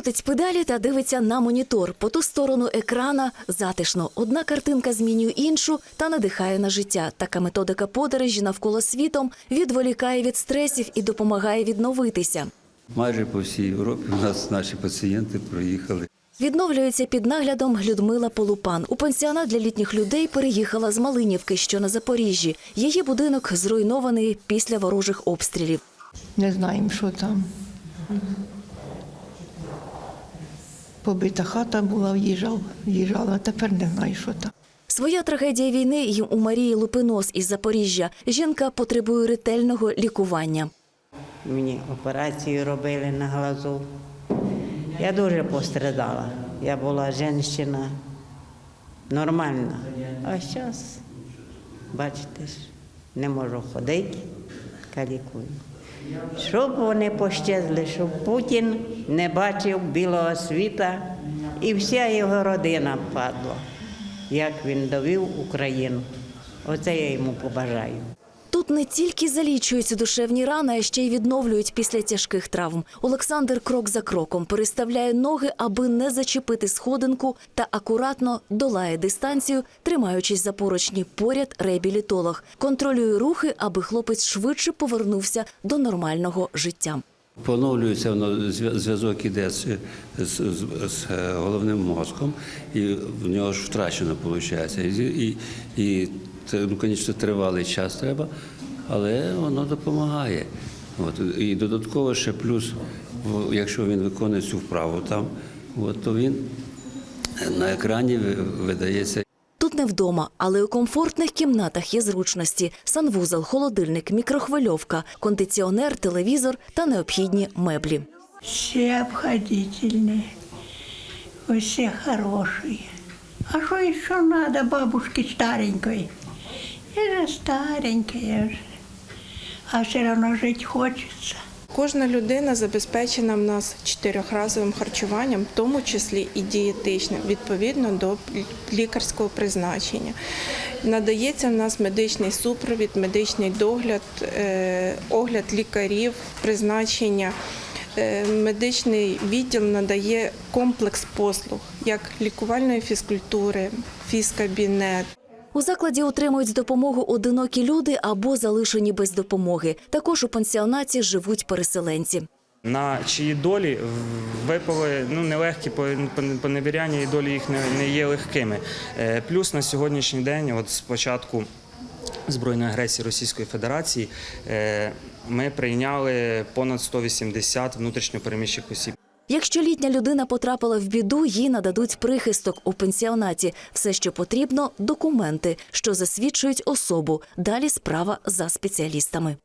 Крутить педалі та дивиться на монітор. По ту сторону екрана затишно. Одна картинка змінює іншу та надихає на життя. Така методика подорожі навколо світом відволікає від стресів і допомагає відновитися. Майже по всій Європі у нас наші пацієнти проїхали. Відновлюється під наглядом Людмила Полупан. У пансіонат для літніх людей переїхала з Малинівки, що на Запоріжжі. Її будинок зруйнований після ворожих обстрілів. Не знаємо, що там. Побита хата була, в'їжджав, в'їжджала, а тепер не знаю, що там. Своя трагедія війни і у Марії Лупинос із Запоріжжя. Жінка потребує ретельного лікування. Мені операцію робили на глазу. Я дуже пострадала. Я була жінка нормальна. А зараз, бачите ж, не можу ходити, калікую. Щоб вони пощезли, щоб Путін не бачив білого світа і вся його родина падла, як він довів Україну. Оце я йому побажаю. Тут не тільки залічуються душевні рани, а ще й відновлюють після тяжких травм. Олександр крок за кроком переставляє ноги, аби не зачепити сходинку, та акуратно долає дистанцію, тримаючись за поручні. Поряд реабілітолог контролює рухи, аби хлопець швидше повернувся до нормального життя. Поновлюється воно зв'язок іде з, з, з- е, головним мозком, і в нього ж втрачено виходить. І, і, і ну, звісно, тривалий час треба, але воно допомагає. От, і додатково ще плюс, якщо він виконує цю вправу там, от, то він на екрані видається не вдома, але у комфортних кімнатах є зручності: санвузол, холодильник, мікрохвильовка, кондиціонер, телевізор та необхідні меблі. Все обходительные, все хорошие. А что еще надо бабушке старенькой? Я же старенькая а все равно жить хочется. Кожна людина забезпечена в нас чотирьохразовим харчуванням, в тому числі і дієтичним, відповідно до лікарського призначення. Надається в нас медичний супровід, медичний догляд, е, огляд лікарів, призначення. Е, Медичний відділ надає комплекс послуг, як лікувальної фізкультури, фізкабінет, У закладі отримують допомогу одинокі люди або залишені без допомоги. Також у пансіонаті живуть переселенці. на чиї долі випали ну нелегкі по- по- поневіряння і долі їх не, є легкими. Е, Плюс на сьогоднішній день, от з початку збройної агресії Російської Федерації, е, ми прийняли понад 180 внутрішньопереміщих осіб. Якщо літня людина потрапила в біду, їй нададуть прихисток у пенсіонаті. Все, що потрібно документи, що засвідчують особу. Далі справа за спеціалістами.